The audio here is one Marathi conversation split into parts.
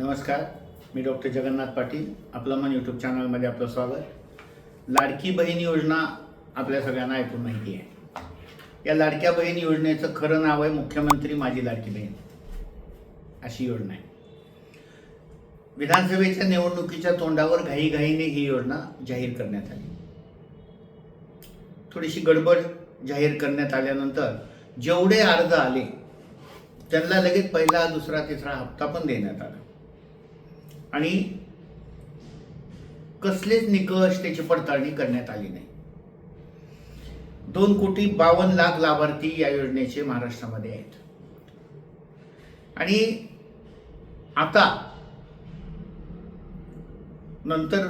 नमस्कार मी डॉक्टर जगन्नाथ पाटील आपलं मन यूट्यूब चॅनलमध्ये आपलं स्वागत. लाडकी बहीण योजना आपल्या सगळ्यांना ऐकून माहिती आहे. या लाडक्या बहीण योजनेचं खरं नाव आहे मुख्यमंत्री माझी लाडकी बहीण. अशी योजना आहे. विधानसभेच्या निवडणुकीच्या तोंडावर घाईघाईने ही योजना जाहीर करण्यात आली. थोडीशी गडबड जाहीर करण्यात आल्यानंतर जेवढे अर्ज आले त्यांना लगेच पहिला दुसरा तिसरा हप्ता पण देण्यात आला. आणि कसलेच निकष त्याची पडताळणी करण्यात आली नाही. दोन कोटी बावन्न लाख लाभार्थी या योजनेचे महाराष्ट्रामध्ये आहेत. आणि आता नंतर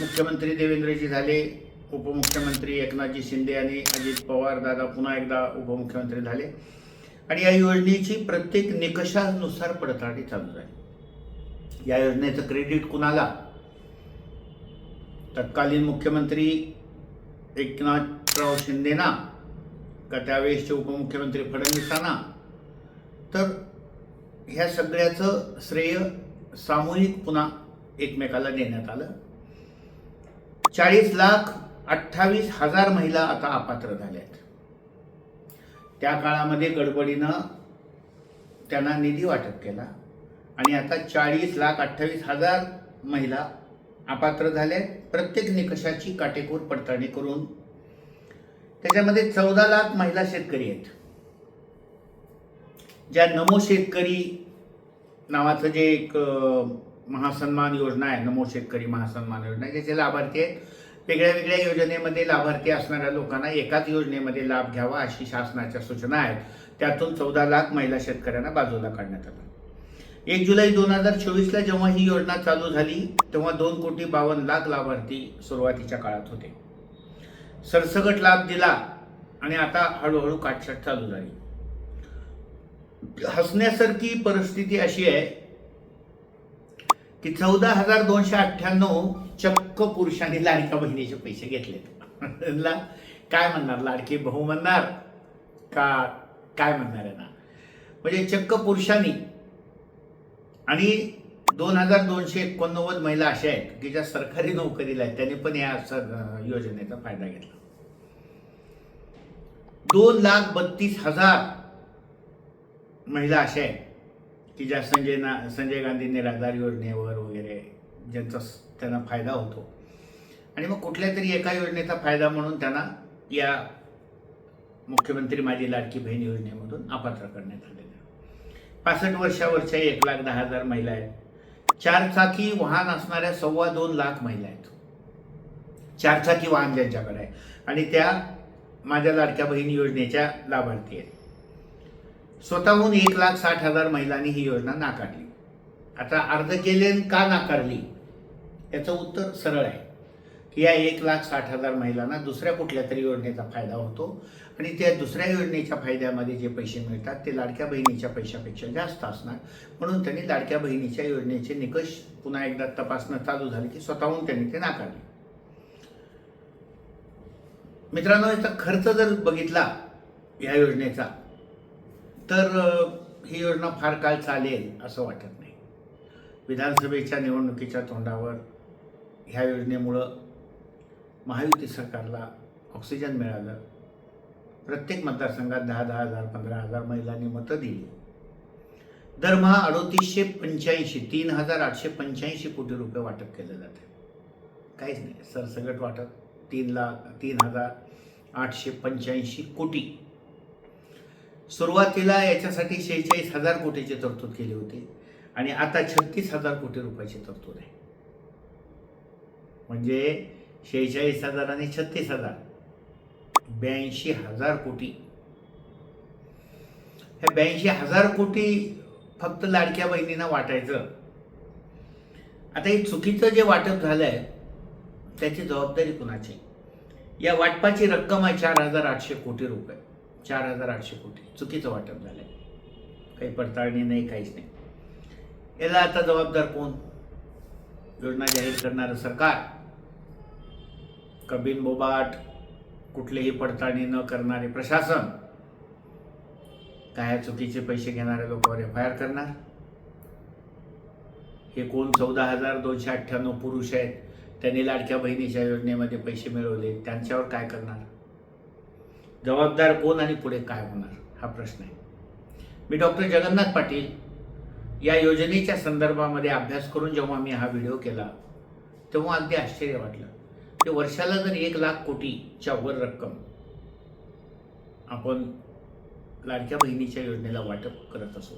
मुख्यमंत्री देवेंद्रजी झाले उपमुख्यमंत्री एकनाथजी शिंदे आणि अजित पवार दादा पुन्हा एकदा उपमुख्यमंत्री झाले. आणि या योजनेची प्रत्येक निकषानुसार पडताळणी चालू झाली. या योजनेचं क्रेडिट कुणाला? तत्कालीन मुख्यमंत्री एकनाथराव शिंदेना का त्यावेळेसचे उपमुख्यमंत्री फडणवीसांना? तर ह्या सगळ्याचं श्रेय सामूहिक पुन्हा एकमेकाला देण्यात आलं. चाळीस लाख अठ्ठावीस हजार महिला आता अपात्र झाल्यात. त्या काळामध्ये गडबडीनं त्यांना निधी वाटप केला. आणि आता चाळीस लाख अठ्ठावीस हजार महिला अपात्र झाल्या प्रत्येक निकषाची काटेकोर पडताळणी करून त्याच्यामध्ये चौदा लाख महिला शेतकरी आहेत. ज्या नमो शेतकरी नावाचं जे एक महासन्मान योजना आहे नमो शेतकरी महासन्मान योजना ज्याचे लाभार्थी आहेत. वेगळ्या वेगळ्या योजनेमध्ये लाभार्थी असणाऱ्या लोकांना एकाच योजनेमध्ये लाभ घ्यावा अशी शासनाच्या सूचना आहेत. त्यातून चौदा लाख महिला शेतकऱ्यांना बाजूला काढण्यात आलं. एक जुलै दोन हजार चोवीसला जेव्हा ही योजना चालू झाली तेव्हा दोन कोटी बावन्न लाख लाभार्थी सुरुवातीच्या काळात होते. सरसकट लाभ दिला आणि आता हळूहळू काटछाट चालू झाली. हसण्यासारखी परिस्थिती अशी आहे की चौदा हजार दोनशे अठ्ठ्याण्णव चक्क पुरुषांनी लाडक्या बहिणीचे पैसे घेतलेत. ला काय म्हणणार? लाडकी भाऊ म्हणणार? का काय म्हणणार आहे ना म्हणजे चक्क पुरुषांनी आणि दोन हजार दोनशे एकोणनव्वद महिला अशा आहेत की ज्या सरकारी नोकरीला आहेत. त्यांनी पण या सर योजनेचा फायदा घेतला. दोन लाख बत्तीस हजार महिला अशा आहेत की ज्या संजय ना संजय गांधी निराधार योजनेवर वगैरे ज्यांचा त्यांना फायदा होतो. आणि मग कुठल्या तरी एका योजनेचा फायदा म्हणून त्यांना या मुख्यमंत्री माझी लाडकी बहीण योजनेमधून अपात्र करण्यात आलेलं पासष्ट वर्षावरच्या एक लाख दहा हजार महिला आहेत. चारचाकी वाहन असणाऱ्या सव्वा दोन लाख महिला आहेत. चारचाकी वाहन ज्यांच्याकडे आहे. आणि त्या माझ्या लाडक्या बहीण योजनेच्या लाभार्थी आहेत. स्वतःहून एक लाख साठ हजार महिलांनी ही योजना नाकारली. आता अर्ज केले का नाकारली? याचं उत्तर सरळ आहे. की या एक लाख साठ हजार महिलांना दुसऱ्या कुठल्या तरी योजनेचा फायदा होतो. आणि त्या दुसऱ्या योजनेच्या फायद्यामध्ये जे पैसे मिळतात ते लाडक्या बहिणीच्या पैशापेक्षा जास्त असणार. म्हणून त्यांनी लाडक्या बहिणीच्या योजनेचे निकष पुन्हा एकदा तपासणं चालू झाले की स्वतःहून त्यांनी ते नाकारले. मित्रांनो याचा खर्च जर बघितला या योजनेचा तर ही योजना फार काळ चालेल असं वाटत नाही. विधानसभेच्या निवडणुकीच्या तोंडावर ह्या योजनेमुळं महायुती सरकारला ऑक्सिजन मिळालं. प्रत्येक मतदारसंघात दहा दहा हजार पंधरा हजार महिलांनी मतं दिली. दरमहा अडोतीसशे पंच्याऐंशी तीन हजार आठशे पंच्याऐंशी कोटी रुपये वाटप केलं जाते. काहीच नाही. सरसगट वाटप तीन लाख तीन हजार आठशे पंच्याऐंशी कोटी. सुरुवातीला याच्यासाठी शेहेचाळीस हजार कोटीची तरतूद केली होती आणि आता छत्तीस हजार कोटी रुपयाची तरतूद आहे. म्हणजे शेहेचाळीस हजार आणि छत्तीस हजार. ब्याऐंशी हजार कोटी. हे ब्याऐंशी हजार कोटी फक्त लाडक्या बहिणींना वाटायचं. आता हे चुकीचं जे वाटप झालंय त्याची जबाबदारी कुणाची? या वाटपाची रक्कम आहे चार हजार आठशे कोटी रुपये. चार हजार आठशे कोटी. चुकीचं वाटप झालं आहे काही पडताळणी नाही काहीच नाही. याला आता जबाबदार कोण? योजना जाहीर करणारं सरकार. कबीन बोबाट कुठलीही पडताळणी न करणारे प्रशासन काय चुकीचे पैसे घेणाऱ्या लोकांवर एफ आय आर करणार? हे कोण चौदा हजार दोनशे अठ्ठ्याण्णव पुरुष आहेत त्यांनी लाडक्या बहिणीच्या योजनेमध्ये पैसे मिळवले त्यांच्यावर काय करणार? जबाबदार कोण आणि पुढे काय होणार? हा प्रश्न आहे. मी डॉक्टर जगन्नाथ पाटील या योजनेच्या संदर्भामध्ये अभ्यास करून जेव्हा मी हा व्हिडिओ केला तेव्हा अगदी आश्चर्य वाटलं. वर्षाला जर एक लाख कोटीच्या वर रक्कम आपण लाडक्या बहिणीच्या योजनेला वाटप करत असो.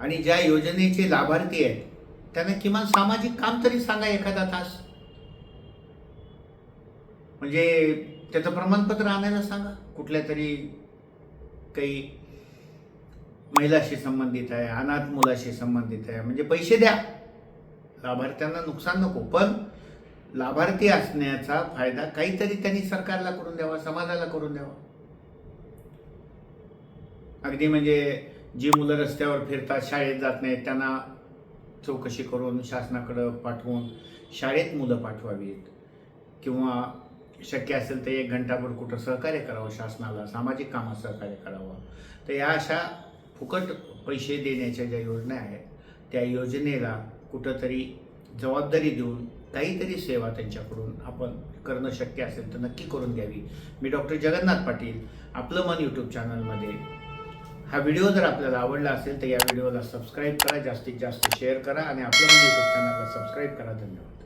आणि ज्या योजनेचे लाभार्थी आहेत त्यांना किमान सामाजिक काम तरी सांगा एखादा तास. म्हणजे त्याचं प्रमाणपत्र आणायला सांगा. कुठल्या तरी काही महिलाशी संबंधित आहे अनाथ मुलाशी संबंधित आहे. म्हणजे पैसे द्या. लाभार्थ्यांना नुकसान नको पण लाभार्थी असण्याचा फायदा काहीतरी त्यांनी सरकारला करून द्यावा समाजाला करून द्यावा. अगदी म्हणजे जी मुलं रस्त्यावर फिरतात शाळेत जात नाहीत त्यांना चौकशी करून शासनाकडं पाठवून शाळेत मुलं पाठवावीत. किंवा शक्य असेल तर एक घंटाभर कुठं सहकार्य करावं शासनाला सामाजिक कामात सहकार्य करावं. तर या अशा फुकट पैसे देण्याच्या ज्या योजना आहेत त्या योजनेला कुठंतरी जबाबदारी देऊन काहीतरी सेवा त्यांच्याकडून आपण करणं शक्य असेल तर नक्की करून घ्यावी. मी डॉक्टर जगन्नाथ पाटील आपलं मन यूट्यूब चॅनलमध्ये हा व्हिडिओ जर आपल्याला आवडला असेल तर या व्हिडिओला सबस्क्राईब करा जास्तीत जास्त शेअर करा आणि आपलं मन यूट्यूब चॅनलला सबस्क्राईब करा. धन्यवाद.